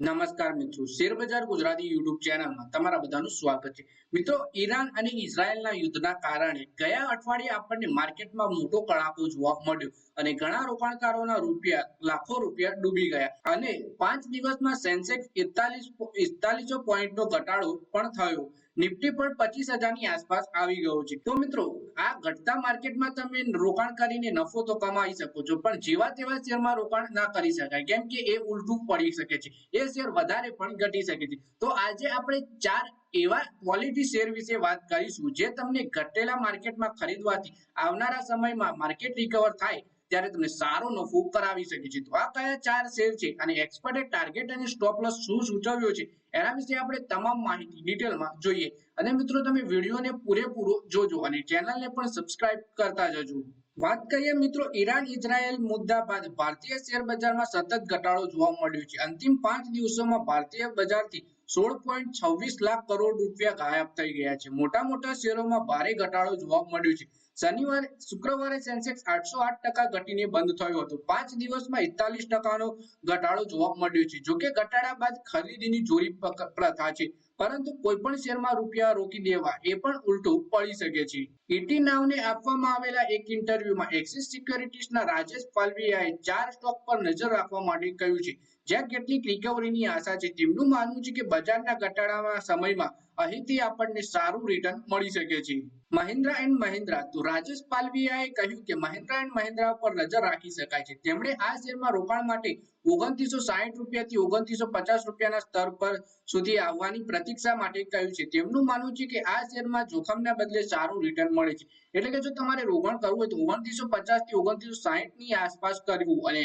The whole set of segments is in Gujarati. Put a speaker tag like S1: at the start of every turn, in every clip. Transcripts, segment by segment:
S1: નમસ્કાર મિત્રો. શેરબજાર ગુજરાતી યુટ્યુબ ચેનલમાં તમારા બધાનું સ્વાગત છે. મિત્રો, ઈરાન અને ઇઝરાયલના યુદ્ધના કારણે ગયા અઠવાડિયે આપણને માર્કેટમાં મોટો કડાકો જોવા મળ્યો અને ઘણા રોકાણકારોના રૂપિયા, લાખો રૂપિયા ડૂબી ગયા. અને પાંચ દિવસમાં સેન્સેક્સ એકતાલીસ એકતાલીસો પોઈન્ટનો ઘટાડો પણ થયો. નિફ્ટી પણ પચીસ હજારની આસપાસ આવી ગયો છે. તો મિત્રો, આ ઘટતા માર્કેટમાં તમે રોકાણ કરીને નફો તો કમાઈ શકો છો, પણ જેવા તેવા શેરમાં રોકાણ ના કરી શકાય. કેમ કે એ ઉલટું પડી શકે છે. એ શેર વધારે પણ ઘટી શકે છે. તો આજે આપણે ચાર એવા ક્વોલિટી શેર વિશે વાત કરીશું, જે તમને ઘટેલા માર્કેટમાં ખરીદવાથી આવનારા સમયમાં માર્કેટ રિકવર થાય ત્યારે તમને સારો નફો કરાવી શકે છે. તો આ કયા ચાર શેર છે અને એક્સપર્ટે ટાર્ગેટ અને સ્ટોપ લોસ શું સૂચવ્યો છે? એના વિશે આપણે તમામ માહિતી ડિટેલમાં જોઈએ. અને મિત્રો, તમે વિડીયોને પૂરેપૂરો જોજો અને ચેનલને પણ સબસ્ક્રાઇબ કરતા જજો. વાત કરીએ મિત્રો ઈરાન ઇઝરાયલ મુદ્દા બાદ ભારતીય શેર બજારમાં સતત ઘટાડો જોવા મળ્યો છે. અંતિમ પાંચ દિવસોમાં ભારતીય બજારથી સોળ પોઈન્ટ છવ્વીસ લાખ કરોડ રૂપિયા ગાયબ થઈ ગયા છે. મોટા મોટા શેરોમાં ભારે ઘટાડો જોવા મળ્યો છે. શનિવારે, શુક્રવારે સેન્સેક્સ આઠસો આઠ ટકા ઘટીને બંધ થયો હતો. પાંચ દિવસમાં એકતાલીસ ટકાનો ઘટાડો જોવા મળ્યો છે. જોકે ઘટાડા બાદ ખરીદીની જોરી પ્રથા છે. પરંતુ કોઈ પણ શેરમાં રૂપિયા રોકી દેવા એ પણ ઉલટું પડી શકે છે. ઇટી નાવને આપવામાં આવેલા એક ઇન્ટરવ્યુમાં એક્સિસ સિક્યોરિટીઝના રાજેશ પાલવીયાએ ચાર સ્ટોક પર નજર રાખવા માટે કહ્યું છે. જ્યાં કેટલીક રિકવરીની આશા છે. તેમનું માનવું છે કે બજારના ઘટાડાના સમયમાં અહીંથી આપણને સારું રિટર્ન મળી શકે છે. મહિન્દ્રા એન્ડ મહિન્દ્રા, તો રાજેશ પાલવીયાએ કહ્યું કે મહિન્દ્રા એન્ડ મહિન્દ્રા પર નજર રાખી શકાય છે. તેમણે આ શેરમાં રોકાણ માટે ઓગણત્રીસો સાહીઠ રૂપિયાથી ઓગણત્રીસો પચાસ રૂપિયાના સ્તર પર સુધી આવવાની પ્રતીક્ષા માટે કહ્યું છે. તેમનું માનવું છે કે આ શેરમાં જોખમના બદલે સારું રિટર્ન મળે છે. એટલે કે જો તમારે રોકાણ કરવું હોય તો ઓગણત્રીસો પચાસથી ઓગણત્રીસો સાહીઠની આસપાસ કરવું અને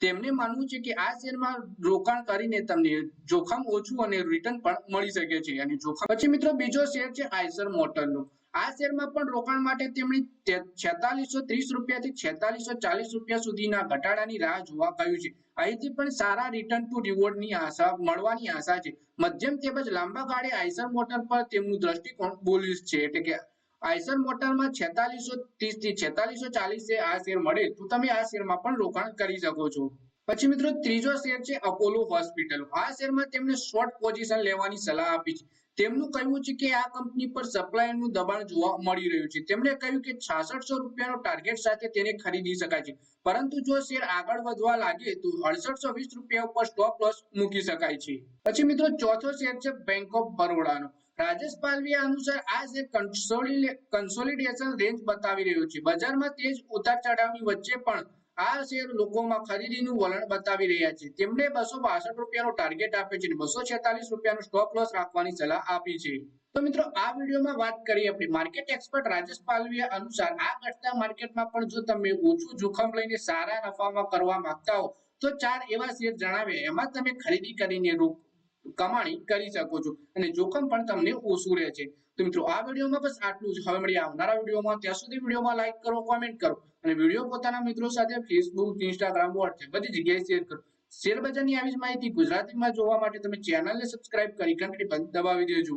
S1: તેમને માનવું છે કે આ શેરમાં રોકાણ કરીને તમને જોખમ ઓછું અને રિટર્ન પણ મળી શકે છે. અને જોખમ પછી મિત્રો બીજો શેર છે આઈસર મોટરનો. આ શેરમાં પણ રોકાણ માટે તેમણે છેતાલીસો ત્રીસ રૂપિયાથી છેતાલીસો ચાલીસ રૂપિયા સુધીના ઘટાડાની રાહ જોવા કહ્યું છે. અહીંથી પણ સારા રિટર્ન ટુ રિવોર્ડની આશા મળવાની આશા છે. મધ્યમ તેમજ લાંબા ગાળે આઈસર મોટર પર તેમનું દ્રષ્ટિકોણ બોલિશ છે. એટલે કે આઈસર મોટરમાં છેતાલીસો ત્રીસથી છેતાલીસો ચાલીસે આ શેર મળે તો તમે આ શેરમાં પણ રોકાણ કરી શકો છો. પછી મિત્રો ત્રીજો શેર છે અપોલો હોસ્પિટલ આ શેરમાં તેમને શોર્ટ પોઝિશન લેવાની સલાહ આપી છે. તેમનું કહેવું છે કે આ કંપની પર સપ્લાયરનું દબાણ જોવા મળી રહ્યું છે. તેમણે કહ્યું કે છાસઠસો રૂપિયાનો ટાર્ગેટ સાથે તેને ખરીદી શકાય છે. પરંતુ જો શેર આગળ વધવા લાગે તો અડસઠસો વીસ રૂપિયા ઉપર સ્ટોપ લોસ મૂકી શકાય છે. પછી મિત્રો ચોથો શેર છે બેંક ઓફ બરોડાનો રાજેશ પાલવીયા અનુસાર આ શેર કન્સોલિડેશન રેન્જ બતાવી રહ્યો છે. બજારમાં તેજ ઉતાર ચઢાવની વચ્ચે પણ આ શેર લોકોમાં ખરીદીનું વલણ બતાવી રહ્યા છે. તેમણે બસો બાસઠ રૂપિયાનો ટાર્ગેટ આપ્યો છે બસો છેતાલીસ રૂપિયાનો સ્ટોપ લોસ રાખવાની સલાહ આપી છે. તો મિત્રો, આ વિડીયોમાં વાત કરી આપણે માર્કેટ એક્સપર્ટ રાજેશ પાલવીયા અનુસાર આ ઘટતા માર્કેટમાં પણ જો તમે ઓછું જોખમ લઈને સારા નફામાં કરવા માંગતા હો, તો ચાર એવા શેર જણાવે. એમાં તમે ખરીદી કરીને રો- કમાણી કરી શકો છો અને જોખમ પણ તમને ઓછું રહે છે. તો મિત્રો, આ વિડીયોમાં બસ આટલું જ. હવે મળીએ આવનારા વિડીયોમાં. ત્યાં સુધી વિડીયોમાં લાઈક કરો કોમેન્ટ કરો અને વીડિયો પોતાના મિત્રો સાથે ફેસબુક ઇન્સ્ટાગ્રામ વોટ્સએપ બધી જગ્યાએ શેર કરો. શેર બજારની આવી જ માહિતી ગુજરાતીમાં જોવા માટે તમે ચેનલને સબસ્ક્રાઇબ કરી ઘંટડી દબાવી દેજો.